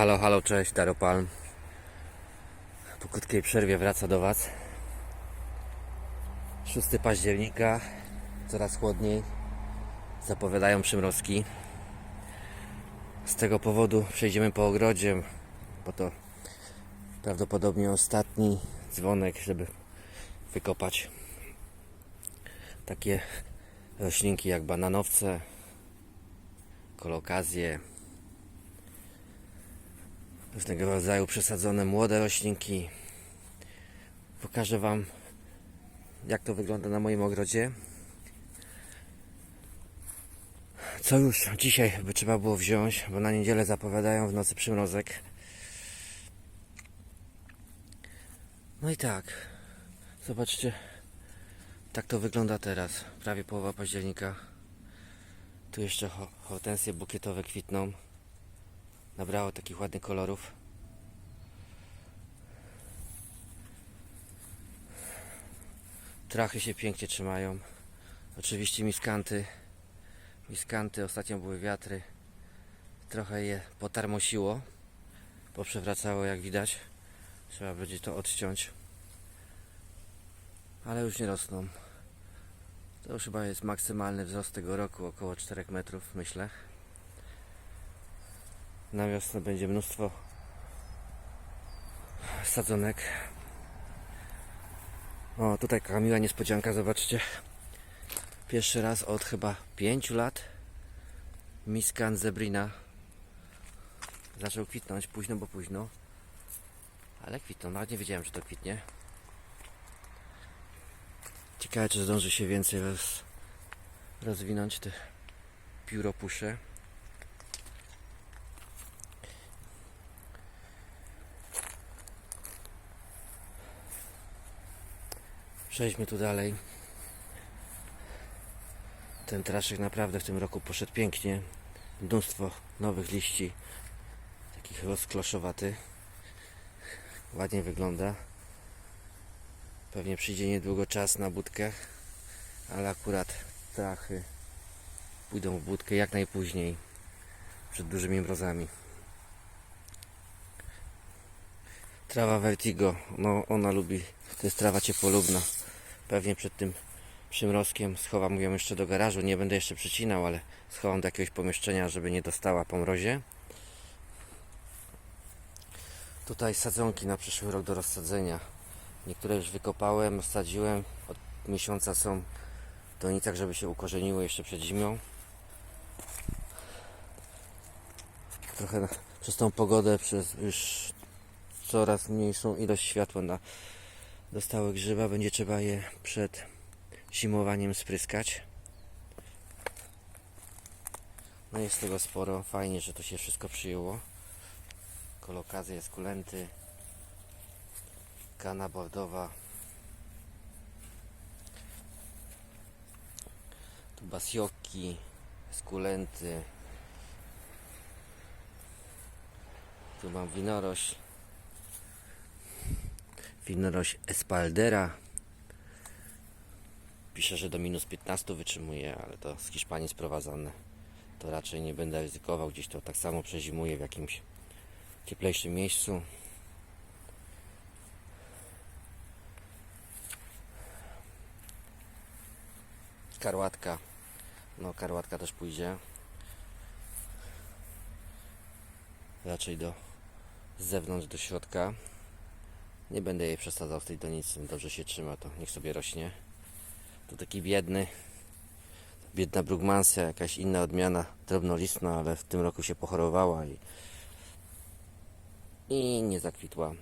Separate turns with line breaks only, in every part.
Halo, halo, cześć, Daropalm. Po krótkiej przerwie wraca do Was. 6 października, coraz chłodniej. Zapowiadają przymrozki. Z tego powodu przejdziemy po ogrodzie, bo to prawdopodobnie ostatni dzwonek, żeby wykopać takie roślinki jak bananowce, kolokazje, różnego rodzaju przesadzone młode roślinki. Pokażę Wam, jak to wygląda na moim ogrodzie. Co już dzisiaj by trzeba było wziąć, bo na niedzielę zapowiadają w nocy przymrozek. No i tak, zobaczcie, tak to wygląda teraz, prawie połowa października. Tu jeszcze ho- hortensje bukietowe kwitną. Nabrało takich ładnych kolorów. Trachy się pięknie trzymają. Oczywiście miskanty. Miskanty, ostatnio były wiatry. Trochę je potarmosiło. Poprzewracało jak widać. Trzeba będzie to odciąć. Ale już nie rosną. To już chyba jest maksymalny wzrost tego roku, około 4 metrów myślę. Na wiosnę będzie mnóstwo sadzonek. O, tutaj taka miła niespodzianka, zobaczcie. Pierwszy raz od chyba 5 lat Miskan zebrina zaczął kwitnąć, późno bo późno. Ale kwitną, nawet nie wiedziałem, że to kwitnie. Ciekawe, czy zdąży się więcej roz, rozwinąć te pióropusze. Przejdźmy tu dalej. Ten traszek naprawdę w tym roku poszedł pięknie. Mnóstwo nowych liści, takich rozkloszowaty. Ładnie wygląda. Pewnie przyjdzie niedługo czas na budkę, ale akurat trachy pójdą w budkę jak najpóźniej, przed dużymi mrozami. Trawa Vertigo, no ona lubi, to jest trawa ciepłolubna. Pewnie przed tym przymrozkiem schowam ją jeszcze do garażu, nie będę jeszcze przycinał, ale schowam do jakiegoś pomieszczenia, żeby nie dostała po mrozie. Tutaj sadzonki na przyszły rok do rozsadzenia. Niektóre już wykopałem, sadziłem, od miesiąca są w donicach, żeby się ukorzeniły jeszcze przed zimą. Trochę na- przez tą pogodę, przez już coraz mniejszą ilość światła na dostały grzyba, będzie trzeba je przed zimowaniem spryskać. No jest tego sporo, fajnie, że to się wszystko przyjęło. Kolokazje, skulenty, kana bordowa. Tu basioki, skulenty. Tu mam winorośl. Winorośl Espaldera. Pisze, że do minus 15 wytrzymuje, ale to z Hiszpanii sprowadzone. To raczej nie będę ryzykował, gdzieś to tak samo przezimuje w jakimś cieplejszym miejscu. Karłatka. No, karłatka też pójdzie. Raczej do z zewnątrz do środka. Nie będę jej przesadzał w tej donicy. Dobrze się trzyma, to niech sobie rośnie. To taki biedny, biedna brugmansia, jakaś inna odmiana, drobnolistna, ale w tym roku się pochorowała i, i nie zakwitła.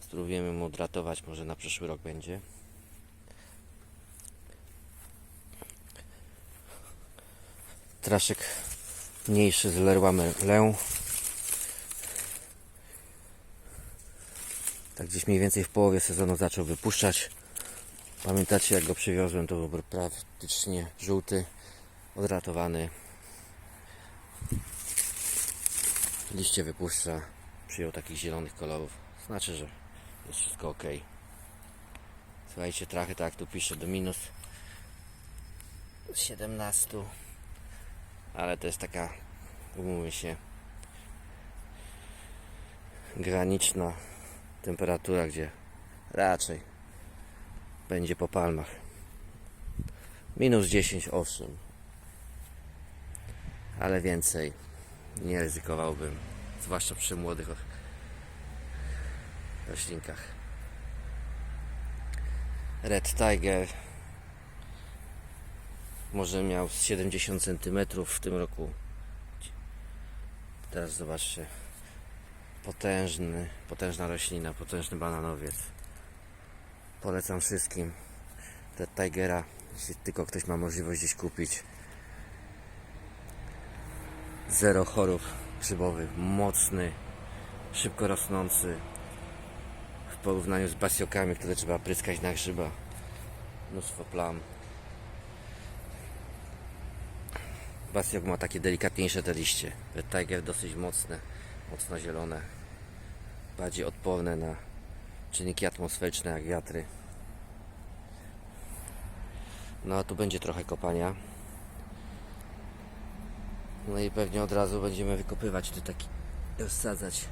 Spróbujemy mu dratować, może na przyszły rok będzie. Traszek mniejszy z Merlin. Tak gdzieś mniej więcej w połowie sezonu zaczął wypuszczać. Pamiętacie jak go przywiozłem, to był praktycznie żółty, odratowany. Liście wypuszcza, przyjął takich zielonych kolorów. Znaczy, że jest wszystko ok. Słuchajcie, trachy tak tu pisze do minus 17. Ale to jest taka, umówmy się, graniczna temperatura, gdzie raczej będzie po palmach. Minus 10 owszem, ale więcej nie ryzykowałbym, zwłaszcza przy młodych roślinkach. Red Tiger może miał z 70 cm w tym roku. Teraz zobaczcie. Potężny, potężna roślina, potężny bananowiec. Polecam wszystkim Red Tigera, jeśli tylko ktoś ma możliwość gdzieś kupić. Zero chorób grzybowych, mocny, szybko rosnący, w porównaniu z basiokami, które trzeba pryskać na grzyba. Mnóstwo plam. Basiok ma takie delikatniejsze te liście. Red Tiger dosyć mocne, mocno zielone. Bardziej odporne na czynniki atmosferyczne jak wiatry. No a tu będzie trochę kopania. No i pewnie od razu będziemy wykopywać te takie, rozsadzać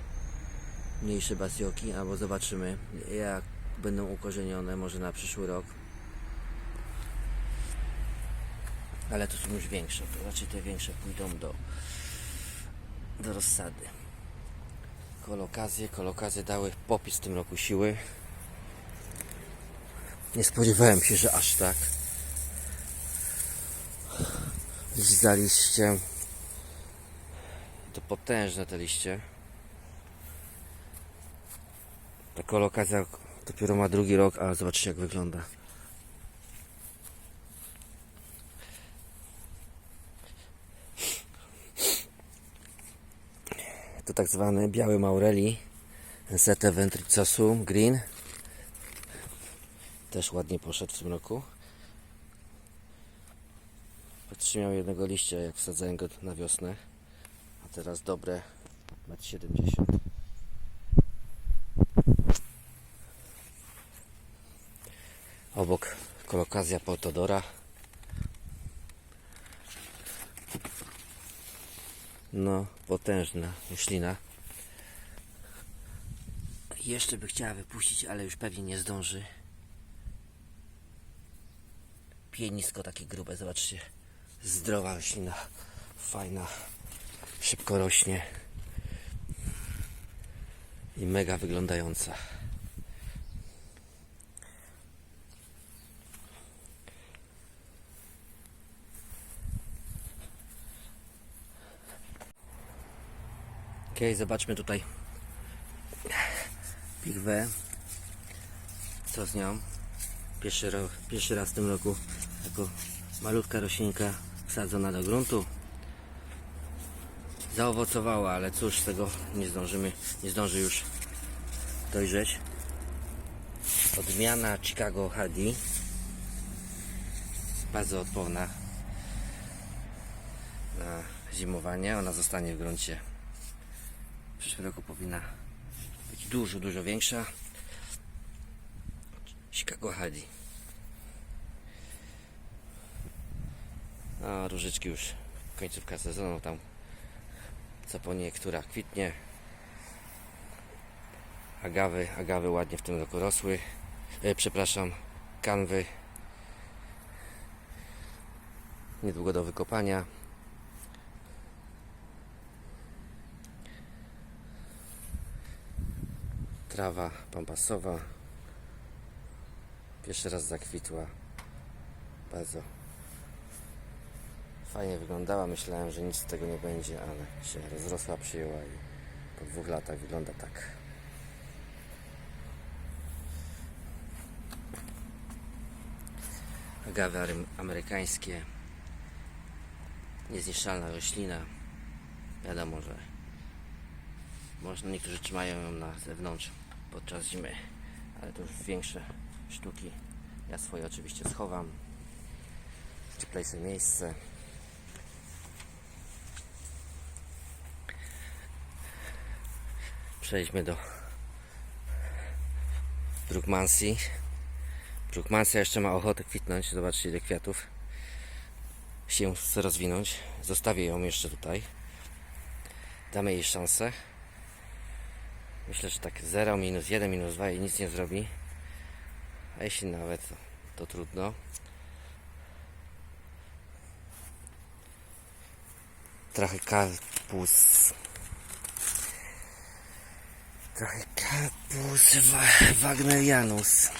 mniejsze basioki, albo zobaczymy jak będą ukorzenione może na przyszły rok. Ale to są już większe, to raczej te większe pójdą do, do rozsady. Kolokazje, kolokazje dały popis w tym roku siły. Nie spodziewałem się, że aż tak. Liść za. To potężne te liście. Ta kolokazja dopiero ma drugi rok, ale zobaczcie jak wygląda. To tak zwany biały maureli Sete ventricosu green. Też ładnie poszedł w tym roku. Podtrzymał jednego liścia jak wsadzałem go na wiosnę. A teraz dobre 1,70 m. Obok kolokazja Portodora. No, potężna roślina. Jeszcze by chciała wypuścić, ale już pewnie nie zdąży. Pienisko takie grube, zobaczcie. Zdrowa roślina, fajna, szybko rośnie i mega wyglądająca. Okej, zobaczmy tutaj pichwę. Co z nią? Pierwszy, ro, pierwszy raz w tym roku jako malutka roślinka wsadzona do gruntu. Zaowocowała, ale cóż, z tego nie zdążymy, nie zdąży już dojrzeć. Odmiana Chicago Hardy. Bardzo odporna na zimowanie. Ona zostanie w gruncie. W przyszłym roku powinna być dużo, dużo większa. Chicago Hardy. A różyczki już końcówka sezonu tam co po niektóra kwitnie. Agawy, agawy ładnie w tym roku rosły. E, przepraszam, kanwy. Niedługo do wykopania. Trawa pampasowa. Pierwszy raz zakwitła. Bardzo fajnie wyglądała. Myślałem, że nic z tego nie będzie, ale się rozrosła, przyjęła i po dwóch latach wygląda tak. Agawy amerykańskie. Niezniszczalna roślina. Wiadomo, że można, niektórzy trzymają ją na zewnątrz podczas zimy, ale to już większe sztuki. Ja swoje oczywiście schowam. w Cieplejsze miejsce. Przejdźmy do Brookmansji. Brookmansja jeszcze ma ochotę kwitnąć. Zobaczcie ile kwiatów się chce rozwinąć. Zostawię ją jeszcze tutaj. Damy jej szansę. Myślę, że tak 0, minus 1, minus 2 i nic nie zrobi. A jeśli nawet, to, to trudno. Trochę karpus. Trochę karpus wa- wagnerianus.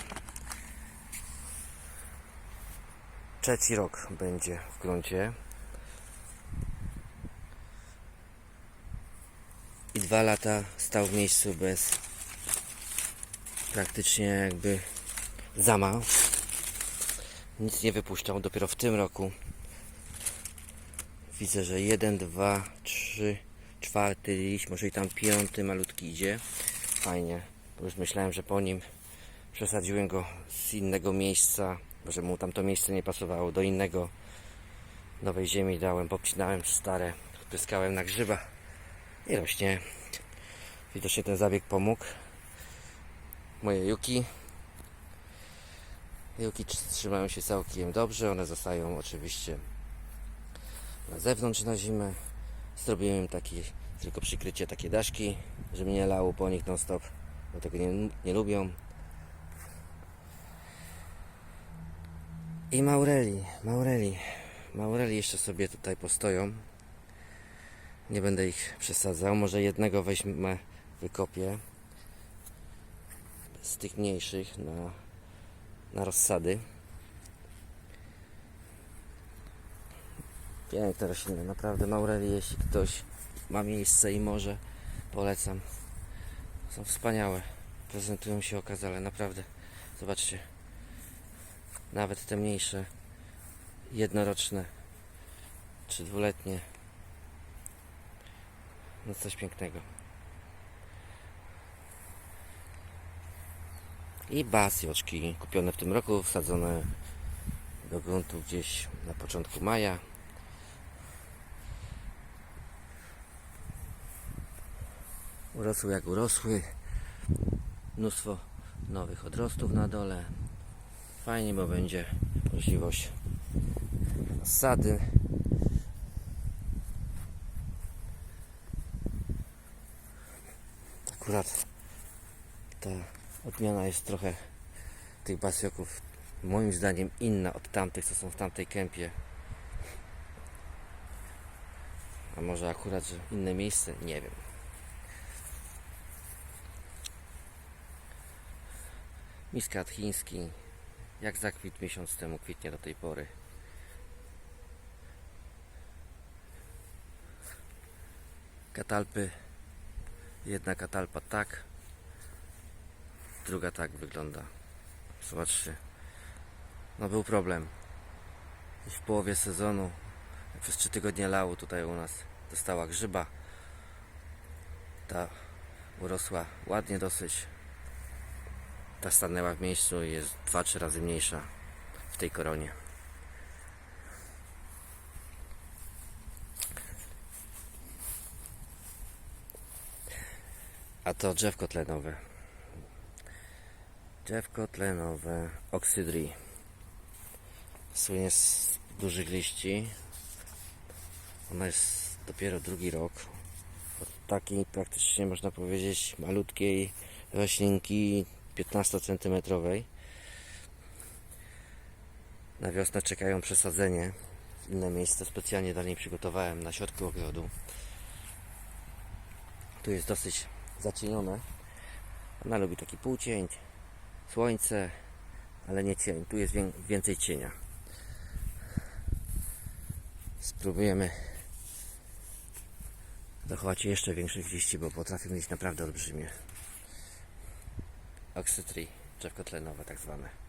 Trzeci rok będzie w gruncie. Dwa lata stał w miejscu bez praktycznie jakby zama. Nic nie wypuszczał. Dopiero w tym roku widzę, że jeden, dwa, trzy, czwarty liść, może i tam piąty malutki idzie. Fajnie, już myślałem, że po nim przesadziłem go z innego miejsca, że mu tamto miejsce nie pasowało. Do innego nowej ziemi dałem, popcinałem stare, wpryskałem na grzyba i rośnie. Widocznie ten zabieg pomógł. Moje juki. Juki tr- trzymają się całkiem dobrze, one zostają oczywiście na zewnątrz na zimę. Zrobiłem im taki, tylko przykrycie, takie daszki, żeby nie lało po nich non stop, bo tego nie, nie lubią. I Maureli, Maureli, Maureli jeszcze sobie tutaj postoją. Nie będę ich przesadzał. Może jednego weźmę, wykopię z tych mniejszych na, na rozsady. Piękne rośliny, naprawdę Maureli, jeśli ktoś ma miejsce i może, polecam. Są wspaniałe, prezentują się okazale, naprawdę. Zobaczcie, nawet te mniejsze, jednoroczne czy dwuletnie, no coś pięknego. I basjoczki kupione w tym roku, wsadzone do gruntu gdzieś na początku maja. Urosły jak urosły. Mnóstwo nowych odrostów na dole. Fajnie, bo będzie możliwość osady. Akurat ta odmiana jest trochę tych basjoków moim zdaniem inna od tamtych, co są w tamtej kępie. A może akurat, że inne miejsce? Nie wiem. Miskat chiński, jak zakwit miesiąc temu, kwitnie do tej pory. Katalpy, jedna katalpa tak, druga tak wygląda. Zobaczcie, no był problem. W połowie sezonu, przez 3 tygodnie lało tutaj u nas, dostała grzyba. Ta urosła ładnie dosyć. Ta stanęła w miejscu i jest 2-3 razy mniejsza w tej koronie. A to drzewko tlenowe. Drzewko tlenowe Oxydri. Słynie z dużych liści. Ona jest dopiero drugi rok. Od takiej praktycznie można powiedzieć malutkiej roślinki 15 cm. Na wiosnę czekają przesadzenie. Inne miejsce specjalnie dla niej przygotowałem na środku ogrodu. Tu jest dosyć zacienione. Ona lubi taki półcień, słońce, ale nie cień. Tu jest wię- więcej cienia. Spróbujemy dochować jeszcze większych liści, bo potrafią mieć naprawdę olbrzymie. Oxytree, drzewko tlenowe tak zwane.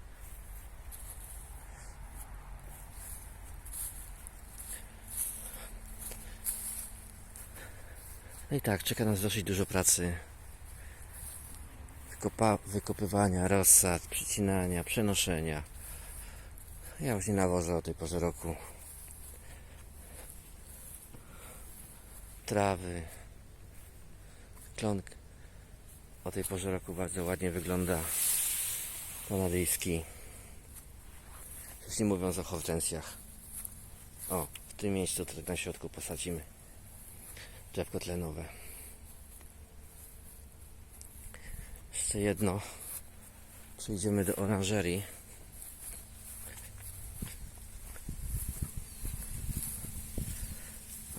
No i tak, czeka nas dosyć dużo pracy. Wykopa, wykopywania, rozsad, przycinania, przenoszenia. Ja już nie nawożę o tej porze roku. Trawy. Klonk o tej porze roku bardzo ładnie wygląda. Kanadyjski. Już nie mówiąc o hortensjach. O, w tym miejscu tutaj na środku posadzimy drzewko tlenowe. Jeszcze jedno. Przejdziemy do oranżerii.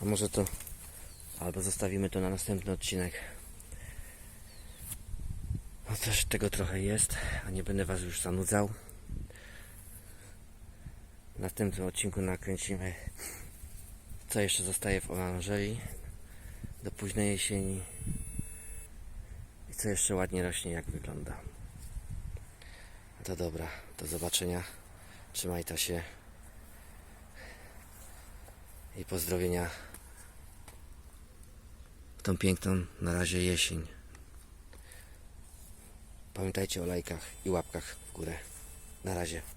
A może to albo zostawimy to na następny odcinek. No też tego trochę jest, a nie będę Was już zanudzał. W następnym odcinku nakręcimy co jeszcze zostaje w oranżerii do późnej jesieni i co jeszcze ładnie rośnie, jak wygląda. To dobra, do zobaczenia. Trzymajcie się i pozdrowienia w tą piękną na razie jesień. Pamiętajcie o lajkach i łapkach w górę. Na razie.